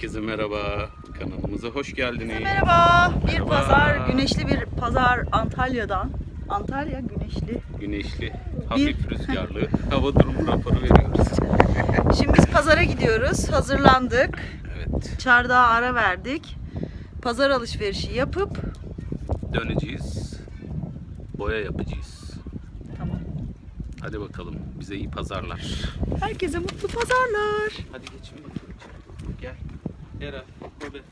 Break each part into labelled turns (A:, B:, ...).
A: Herkese merhaba. Kanalımıza hoş geldiniz.
B: Merhaba. Bir
A: Merhaba.
B: pazar, güneşli bir pazar Antalya'dan. Antalya güneşli.
A: Güneşli, hafif rüzgarlı hava durumu raporu veriyoruz.
B: Şimdi biz pazara gidiyoruz. Hazırlandık.
A: Evet,
B: Çardağa ara verdik. Pazar alışverişi yapıp
A: döneceğiz. Boya yapacağız.
B: tamam.
A: Hadi bakalım, bize iyi pazarlar.
B: Herkese mutlu pazarlar.
A: Hadi geçin bakalım. Gel.
B: Era, vou ver.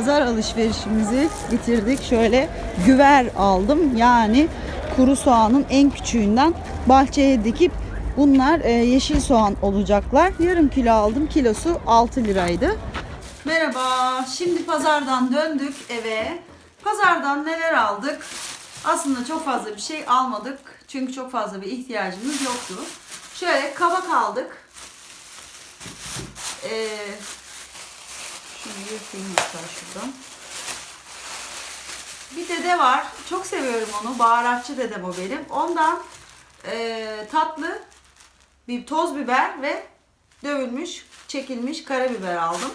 B: Pazar alışverişimizi bitirdik. Şöyle güver aldım. Yani kuru soğanın en küçüğünden bahçeye dikip bunlar e, yeşil soğan olacaklar. Yarım kilo aldım. Kilosu 6 liraydı. Merhaba. Şimdi pazardan döndük eve. Pazardan neler aldık? Aslında çok fazla bir şey almadık. Çünkü çok fazla bir ihtiyacımız yoktu. Şöyle kabak aldık. Ee, şunu yırtayım hatta şuradan. Bir dede var. Çok seviyorum onu. Baharatçı dedem o benim. Ondan eee, tatlı bir toz biber ve dövülmüş, çekilmiş karabiber aldım.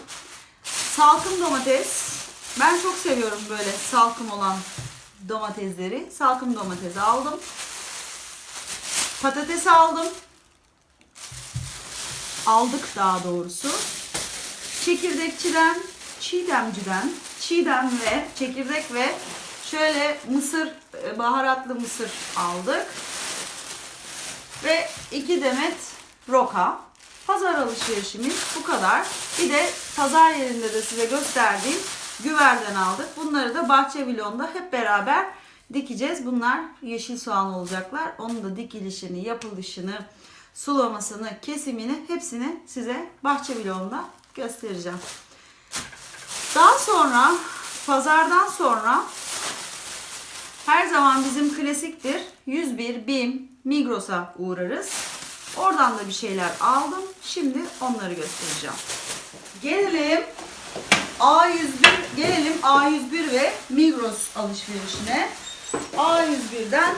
B: Salkım domates. Ben çok seviyorum böyle salkım olan domatesleri. Salkım domates aldım. Patates aldım. Aldık daha doğrusu. Çekirdekçiden, çiğdemciden, çiğdem ve çekirdek ve şöyle mısır, e, baharatlı mısır aldık. Ve iki demet roka. Pazar alışverişimiz bu kadar. Bir de pazar yerinde de size gösterdiğim güverden aldık. Bunları da bahçe vlogunda hep beraber dikeceğiz. Bunlar yeşil soğan olacaklar. Onun da dikilişini, yapılışını, sulamasını, kesimini hepsini size bahçe vlogunda göstereceğim. Daha sonra pazardan sonra her zaman bizim klasiktir. 101 BİM Migros'a uğrarız. Oradan da bir şeyler aldım. Şimdi onları göstereceğim. Gelelim A101 gelelim A101 ve Migros alışverişine. A101'den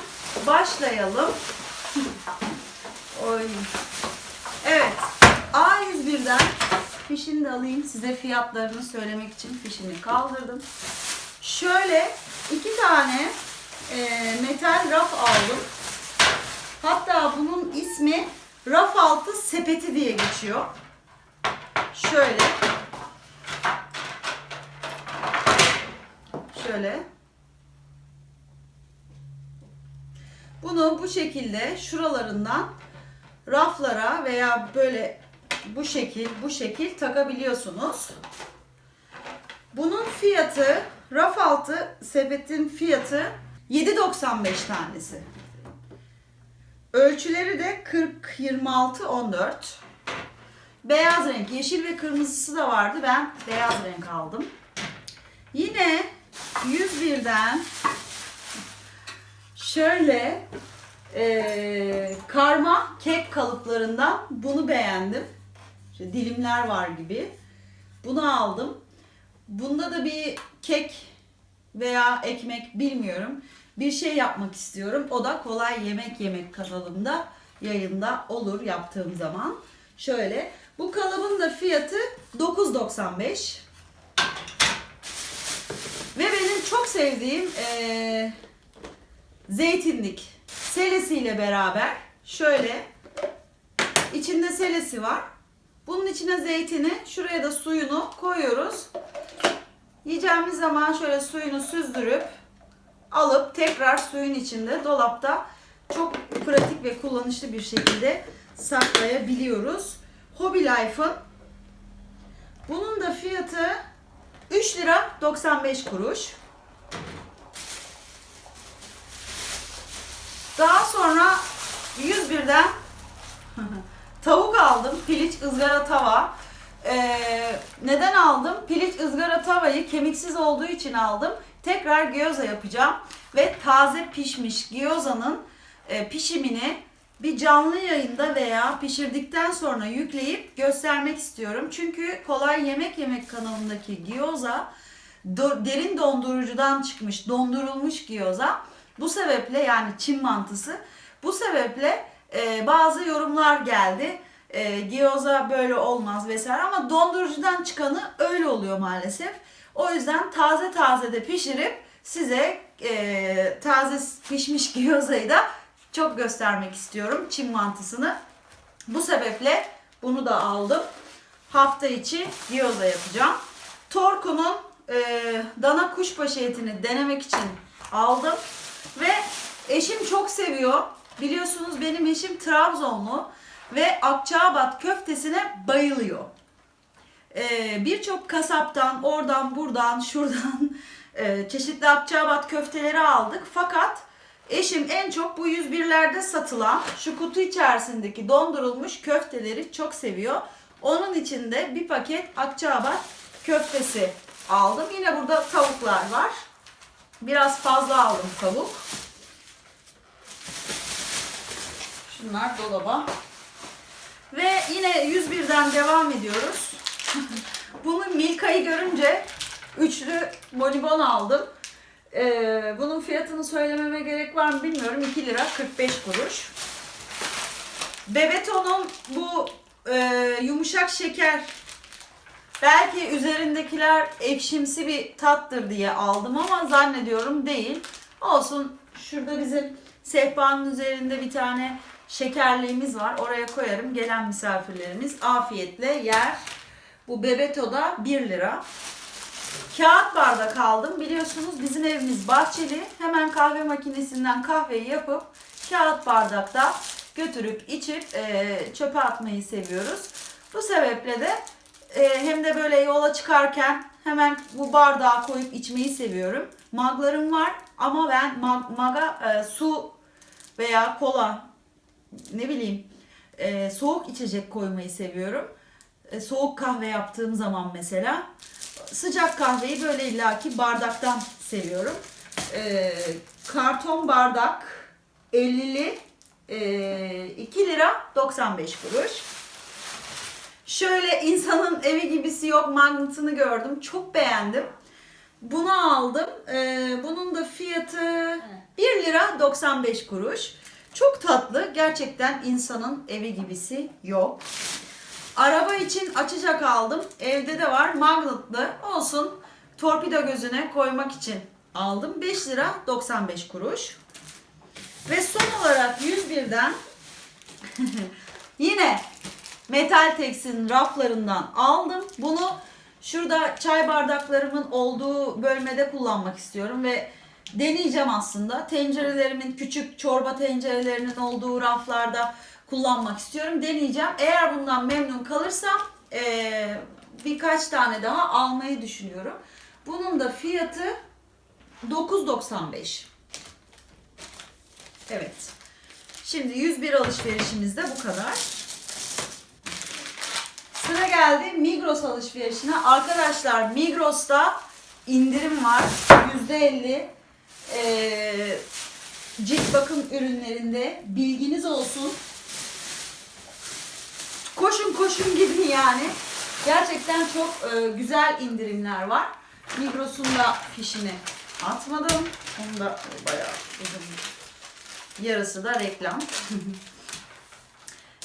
B: başlayalım. Oy. Evet. A101'den fişini de alayım. Size fiyatlarını söylemek için fişini kaldırdım. Şöyle iki tane e, metal raf aldım. Hatta bunun ismi raf altı sepeti diye geçiyor. Şöyle. Şöyle. Bunu bu şekilde şuralarından raflara veya böyle bu şekil bu şekil takabiliyorsunuz. Bunun fiyatı raf altı sepetin fiyatı 7.95 tanesi. Ölçüleri de 40 26 14. Beyaz renk, yeşil ve kırmızısı da vardı. Ben beyaz renk aldım. Yine 101'den şöyle eee, karma kek kalıplarından bunu beğendim. İşte dilimler var gibi. Bunu aldım. Bunda da bir kek veya ekmek bilmiyorum. Bir şey yapmak istiyorum. O da kolay yemek yemek kanalımda yayında olur yaptığım zaman. Şöyle. Bu kalıbın da fiyatı 9.95. Ve benim çok sevdiğim eee, zeytinlik selesiyle beraber şöyle içinde selesi var. Bunun içine zeytini, şuraya da suyunu koyuyoruz. Yiyeceğimiz zaman şöyle suyunu süzdürüp alıp tekrar suyun içinde dolapta çok pratik ve kullanışlı bir şekilde saklayabiliyoruz. Hobby Life'ın bunun da fiyatı 3 lira 95 kuruş. Daha sonra 101'den tavuk aldım. Piliç ızgara tava. Ee, neden aldım? Piliç ızgara tavayı kemiksiz olduğu için aldım. Tekrar gyoza yapacağım. Ve taze pişmiş gyozanın e, pişimini bir canlı yayında veya pişirdikten sonra yükleyip göstermek istiyorum. Çünkü Kolay Yemek Yemek kanalındaki gyoza do- derin dondurucudan çıkmış, dondurulmuş gyoza. Bu sebeple yani Çin mantısı. Bu sebeple e, bazı yorumlar geldi. E, gyoza böyle olmaz vesaire ama dondurucudan çıkanı öyle oluyor maalesef. O yüzden taze taze de pişirip size e, taze pişmiş gyozayı da çok göstermek istiyorum Çin mantısını. Bu sebeple bunu da aldım. Hafta içi gyoza yapacağım. Torku'nun e, dana kuşbaşı etini denemek için aldım. Ve eşim çok seviyor. Biliyorsunuz benim eşim Trabzonlu ve Akçaabat köftesine bayılıyor. Ee, Birçok kasaptan, oradan, buradan, şuradan e, çeşitli Akçaabat köfteleri aldık. Fakat eşim en çok bu 101'lerde satılan şu kutu içerisindeki dondurulmuş köfteleri çok seviyor. Onun için de bir paket Akçaabat köftesi aldım. Yine burada tavuklar var. Biraz fazla aldım tavuk. Şunlar dolaba. Ve yine 101'den devam ediyoruz. Bunu Milka'yı görünce üçlü bonibon aldım. Ee, bunun fiyatını söylememe gerek var mı bilmiyorum. 2 lira 45 kuruş. Bebeto'nun bu e, yumuşak şeker belki üzerindekiler ekşimsi bir tattır diye aldım ama zannediyorum değil. Olsun şurada bizim sehpanın üzerinde bir tane şekerliğimiz var. Oraya koyarım. Gelen misafirlerimiz afiyetle yer. Bu Bebeto'da 1 lira. Kağıt bardak aldım. Biliyorsunuz bizim evimiz bahçeli. Hemen kahve makinesinden kahveyi yapıp kağıt bardakta götürüp içip e, çöpe atmayı seviyoruz. Bu sebeple de e, hem de böyle yola çıkarken hemen bu bardağa koyup içmeyi seviyorum. Maglarım var ama ben mag, maga e, su veya kola ne bileyim e, soğuk içecek koymayı seviyorum. E, soğuk kahve yaptığım zaman mesela sıcak kahveyi böyle illaki bardaktan seviyorum. E, karton bardak 50'li e, 2 lira 95 kuruş. Şöyle insanın evi gibisi yok magnetini gördüm. Çok beğendim. Bunu aldım. E, bunun da fiyatı 1 lira 95 kuruş. Çok tatlı. Gerçekten insanın evi gibisi yok. Araba için açacak aldım. Evde de var. Magnetlı. Olsun. Torpido gözüne koymak için aldım. 5 lira 95 kuruş. Ve son olarak 101'den yine Metal Tex'in raflarından aldım. Bunu şurada çay bardaklarımın olduğu bölmede kullanmak istiyorum ve deneyeceğim aslında. Tencerelerimin küçük çorba tencerelerinin olduğu raflarda kullanmak istiyorum. Deneyeceğim. Eğer bundan memnun kalırsam eee, birkaç tane daha almayı düşünüyorum. Bunun da fiyatı 9.95. Evet. Şimdi 101 alışverişimiz de bu kadar. Sıra geldi Migros alışverişine. Arkadaşlar Migros'ta indirim var. %50 ee, cilt bakım ürünlerinde bilginiz olsun. Koşun koşun gidin yani. Gerçekten çok e, güzel indirimler var. Migros'un da fişini atmadım. Onu da bayağı uzun. Yarısı da reklam.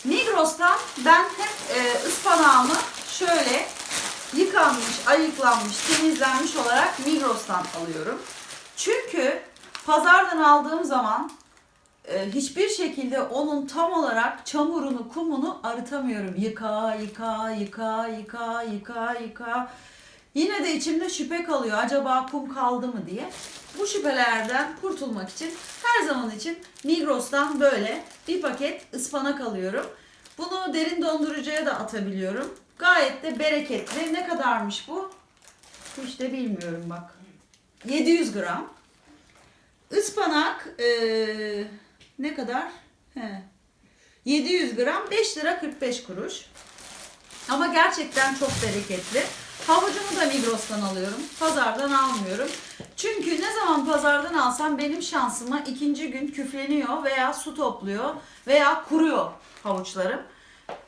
B: Migros'tan ben hep e, ıspanağımı şöyle yıkanmış, ayıklanmış, temizlenmiş olarak Migros'tan alıyorum. Çünkü pazardan aldığım zaman e, hiçbir şekilde onun tam olarak çamurunu, kumunu arıtamıyorum. Yıka, yıka, yıka, yıka, yıka, yıka. Yine de içimde şüphe kalıyor. Acaba kum kaldı mı diye. bu şüphelerden kurtulmak için her zaman için Migros'tan böyle bir paket ıspanak alıyorum. Bunu derin dondurucuya da atabiliyorum. Gayet de bereketli. Ne kadarmış bu? Hiç de bilmiyorum bak. 700 gram. Ispanak eee, ne kadar? He. 700 gram 5 lira 45 kuruş. Ama gerçekten çok bereketli. Havucumu da Migros'tan alıyorum. Pazardan almıyorum. Çünkü ne zaman pazardan alsam benim şansıma ikinci gün küfleniyor veya su topluyor veya kuruyor havuçlarım.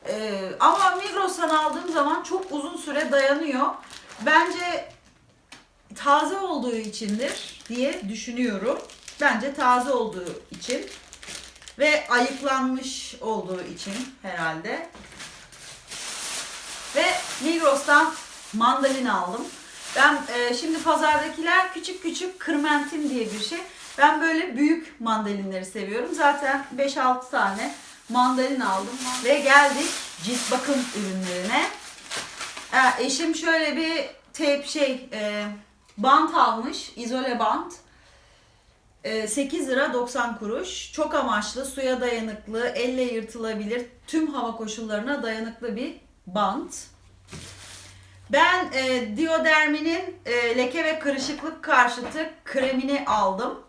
B: Ee, ama Migros'tan aldığım zaman çok uzun süre dayanıyor. Bence taze olduğu içindir diye düşünüyorum. Bence taze olduğu için ve ayıklanmış olduğu için herhalde. Ve Migros'tan mandalina aldım. Ben e, şimdi pazardakiler küçük küçük kırmentin diye bir şey. Ben böyle büyük mandalinleri seviyorum. Zaten 5-6 tane mandalina aldım ve geldik cilt bakım ürünlerine. E, eşim şöyle bir tep şey e, bant almış, izole bant. E, 8 lira 90 kuruş. Çok amaçlı, suya dayanıklı, elle yırtılabilir, tüm hava koşullarına dayanıklı bir bant. Ben e, Diodermi'nin e, leke ve kırışıklık karşıtı kremini aldım.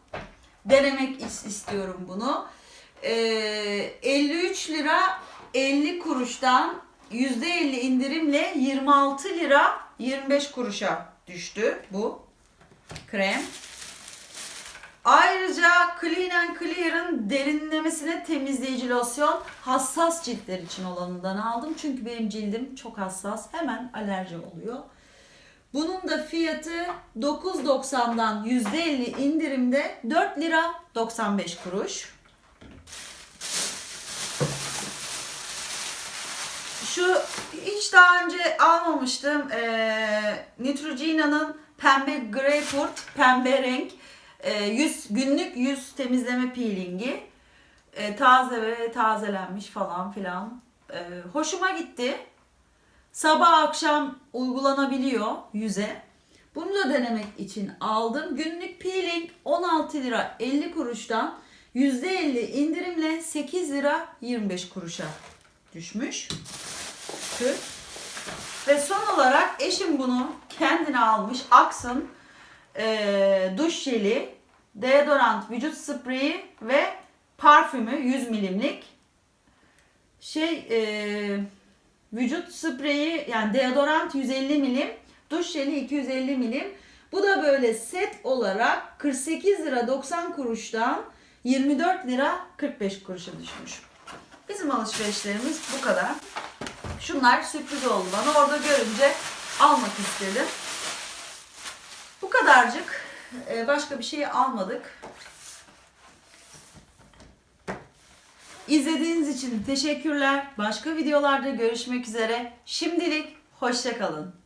B: Denemek is- istiyorum bunu. E, 53 lira 50 kuruştan %50 indirimle 26 lira 25 kuruşa düştü bu krem. Ayrıca Clean and Clear'ın derinlemesine temizleyici losyon hassas ciltler için olanından aldım. Çünkü benim cildim çok hassas. Hemen alerji oluyor. Bunun da fiyatı 9.90'dan %50 indirimde 4 lira 95 kuruş. Şu hiç daha önce almamıştım. Ee, Neutrogena'nın pembe greyfurt, pembe renk e, yüz günlük yüz temizleme peelingi. E, taze ve tazelenmiş falan filan. E, hoşuma gitti. Sabah akşam uygulanabiliyor yüze. Bunu da denemek için aldım. Günlük peeling 16 lira 50 kuruştan %50 indirimle 8 lira 25 kuruşa düşmüş. Tüh. Ve son olarak eşim bunu kendine almış. Aksın e, duş jeli, deodorant, vücut spreyi ve parfümü 100 milimlik. Şey e, vücut spreyi yani deodorant 150 milim, duş jeli 250 milim. Bu da böyle set olarak 48 lira 90 kuruştan 24 lira 45 kuruşa düşmüş. Bizim alışverişlerimiz bu kadar. Şunlar sürpriz oldu bana. Orada görünce almak istedim. Bu kadarcık. Ee, Başka bir şey almadık. İzlediğiniz için teşekkürler. Başka videolarda görüşmek üzere. Şimdilik hoşçakalın.